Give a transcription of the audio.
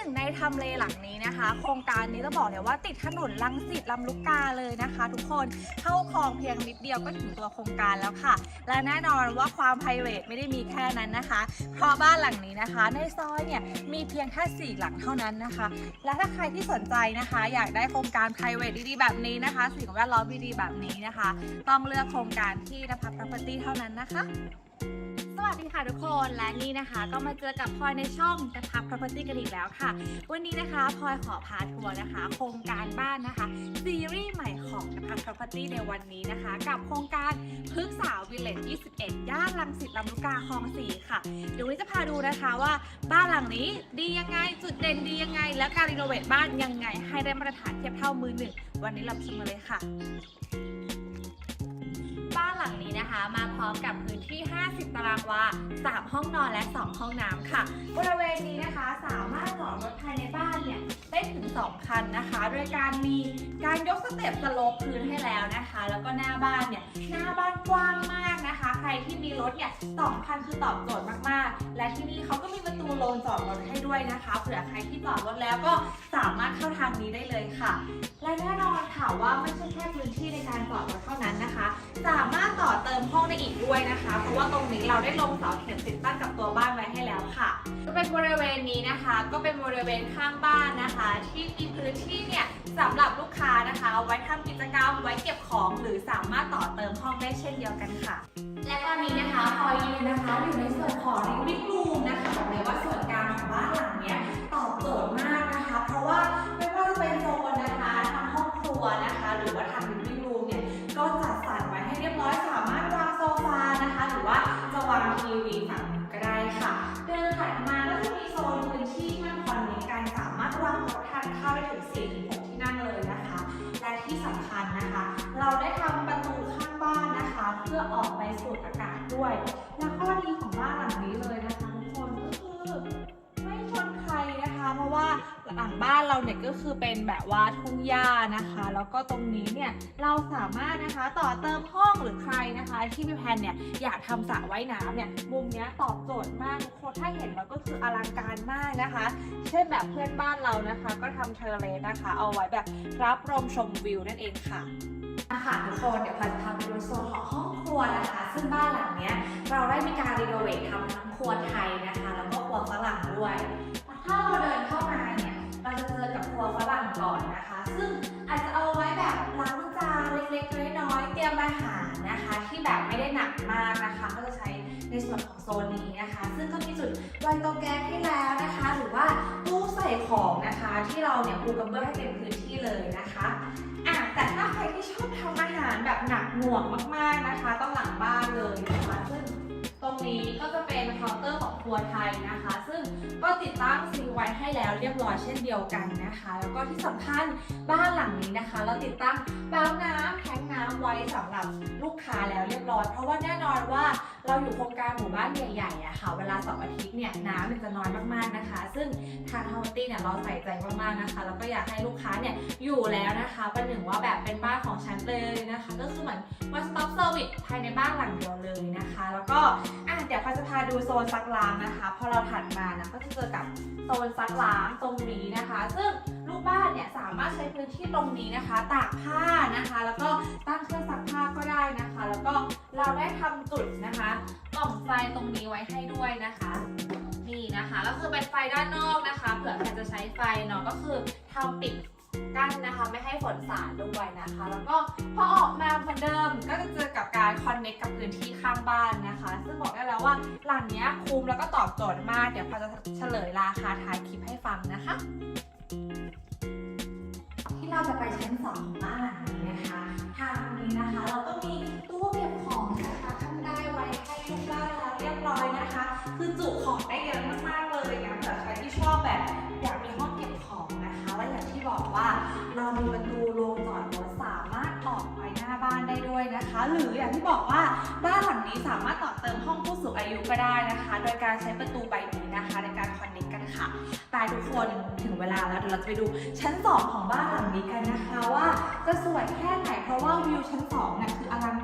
นึ่งในทำเลหลังนี้นะคะ โครงการนี้จะบอกเลยว่าติดถนนลังสิตลำลูกกาเลยนะคะ ทุกคนเข้าคลองเพียงนิดเดียวก็ถึงตัวโครงการแล้วค่ะ และแน่นอนว่าความ p r i v a t ไม่ได้มีแค่นั้นนะคะเพราะบ้านหลังนี้นะคะ ในซอยเนี่ยมีเพียงแค่สี่หลังเท่านั้นนะคะ และถ้าใครที่สนใจนะคะ อยากได้โครงการ p r i v a t ดีๆแบบนี้นะคะ สิ่งแวดล้อมดีๆแบบนี้นะคะ ต้องเลือกโครงการที่นภัส Property เท่านั้นนะคะ สวัสดีค่ะทุกคนและนี่นะคะ ก็มาเจอกับพลอยในช่องนภัส Property กันอีกแล้วค่ะ วันนี้นะคะพลอยขอพาทัวร์นะคะ โครงการบ้านนะคะ ซีรีส์ใหม่ของนภัส Property ในวันนี้นะคะ กับโครงการพฤกษาวิลเลจ21 ย่านลังสิตลำลูกกาคลองสี่ค่ะ เดี๋ยววันนี้จะพาดูนะคะว่าบ้านหลังนี้ดียังไงจุดเด่นดียังไง และการรีโนเวทบ้านยังไง ให้ได้มาตรฐานเทียบเท่ามือหนึ่งวันนี้เราชมกันเลยค่ะ หลังนี้นะคะ มาพร้อมกับพื้นที่ 50 ตารางวา 3 ห้องนอนและ 2 ห้องน้ำค่ะ บริเวณนี้นะคะสามารถจอดรถภายในบ้านเนี่ยได้ถึง 2 คันนะคะ โดยการมีการยกสเต็ปสโลปพื้นให้แล้วนะคะ แล้วก็หน้าบ้านเนี่ยหน้าบ้านกว้าง มีรถเนี่ยสองคันคือตอบโจทย์มากๆ และที่นี่เขาก็มีประตูโลนจอดรถให้ด้วยนะคะเผื่อใครที่จอดรถแล้วก็สามารถเข้าทางนี้ได้เลยค่ะ และแน่นอนค่ะว่าไม่ใช่แค่พื้นที่ในการจอดรถเท่านั้นนะคะ สามารถต่อเติมห้องได้อีกด้วยนะคะ เพราะว่าตรงนี้เราได้ลงเสาเข็มติดตั้งกับตัวบ้านไว้ให้แล้วค่ะก็เป็นบริเวณนี้นะคะ ก็เป็นบริเวณข้างบ้านนะคะ ที่มีพื้นที่เนี่ยสำหรับลูกค้านะคะ เอาไว้ทำกิจกรรมไว้เก็บของ หรือสามารถต่อเติมห้องได้เช่นเดียวกันค่ะ และตอนนี้นะคะพลอยยืนนะคะ อยู่ในส่วนของลิฟวิ่งรูมนะคะบอกเลยว่าส่วน ด้วย และข้อดีของบ้านหลังนี้เลยนะคะทุกคนก็คือไม่ชนใครนะคะ เพราะว่าหลังบ้านเราเนี่ยก็คือเป็นแบบว่าทุ่งหญ้านะคะ แล้วก็ตรงนี้เนี่ยเราสามารถนะคะต่อเติมห้องหรือใครนะคะ ที่มีแผนเนี่ยอยากทำสระว่ายน้ำเนี่ยมุมเนี้ยตอบโจทย์มากทุกคนถ้าเห็นแล้วก็คืออลังการมากนะคะ เช่นแบบเพื่อนบ้านเรานะคะ ก็ทำเทเลสนะคะ เอาไว้แบบรับลมชมวิวนั่นเองค่ะค่ะทุกคนเดี๋ยวพลอยจะพาไปดูโซนของห้อง รัวนะคะ ซึ่งบ้านหลังเนี้ยเราได้มีการรีโนเวททำทั้งครัวไทยนะคะ แล้วก็ครัวฝรั่งด้วย ถ้าเราเดินเข้ามาเนี่ยเราจะเจอกับครัวฝรั่งก่อนนะคะ ซึ่งอาจจะเอาไว้แบบล้างจานเล็กๆน้อยๆเตรียมอาหารนะคะ ที่แบบไม่ได้หนักมากนะคะ ก็จะใช้ในส่วนของโซนนี้นะคะ ซึ่งก็มีจุดวางเตาแก๊สให้แล้วนะคะ หรือว่าตู้ใส่ของนะคะ ที่เราเนี่ยปูกระเบื้องให้เต็มพื้นที่เลยนะคะอะ แต่ถ้าใครที่ชอบทำอาหารแบบหนักหน่วงมากๆนะคะ ต้องหลังบ้าน ครัวไทยนะคะ ซึ่งก็ติดตั้งซิงไว้ให้แล้วเรียบร้อยเช่นเดียวกันนะคะ แล้วก็ที่สำคัญบ้านหลังนี้นะคะ เราติดตั้งบ้าน้ำแทงน้ำไว้สำหรับลูกค้าแล้วเรียบร้อย เพราะว่าแน่นอนว่าเราอยู่โครงการหมู่บ้านใหญ่ๆอะค่ะ เวลาเสาร์อาทิตย์เนี่ยน้ำมันจะน้อยมากๆนะคะ ซึ่งทางฮาวตี้เนี่ยเราใส่ใจมากๆนะคะ แล้วก็อยากให้ลูกค้าเนี่ยอยู่แล้วนะคะประหนึ่งว่าแบบเป็นบ้านของฉันเลยนะคะ ก็คือเหมือน one stop service ภายในบ้านหลังเดียวเลยนะคะ แล้วก็ เดี๋ยวพาจะพาดูโซนซักล้างนะคะ พอเราถัดมานะก็จะเจอกับโซนซักล้างตรงนี้นะคะ ซึ่งลูกบ้านเนี่ยสามารถใช้พื้นที่ตรงนี้นะคะ ตากผ้านะคะ แล้วก็ตั้งเครื่องซักผ้าก็ได้นะคะ แล้วก็เราได้ทำจุดนะคะกล่องไฟตรงนี้ไว้ให้ด้วยนะคะนี่นะคะก็คือเป็นไฟด้านนอกนะคะ เผื่อใครจะใช้ไฟเนาะก็คือทำปิด กั้นนะคะไม่ให้ฝนสาดด้วยนะคะ แล้วก็พอออกมาเหมือนเดิมก็จะเจอกับการคอนเนคกับพื้นที่ข้างบ้านนะคะ ซึ่งบอกได้แล้วว่าหลังนี้คุ้มแล้วก็ตอบโจทย์มาก เดี๋ยวพอจะเฉลยราคาท้ายคลิปให้ฟังนะคะ ที่เราจะไปชั้นสองของบ้านหลังนี้นะคะ ทางนี้นะคะเราก็มี หรืออย่างที่บอกว่าบ้านหลังนี้สามารถต่อเติมห้องผู้สูงอายุก็ได้นะคะ โดยการใช้ประตูใบนี้นะคะ ในการคอนเนคกันค่ะแต่ทุกคนถึงเวลาแล้วเดี๋ยวเราจะไปดูชั้น 2 ของบ้านหลังนี้กันนะคะว่าจะสวยแค่ไหนเพราะว่าวิวชั้น2เนี่ยคืออลัง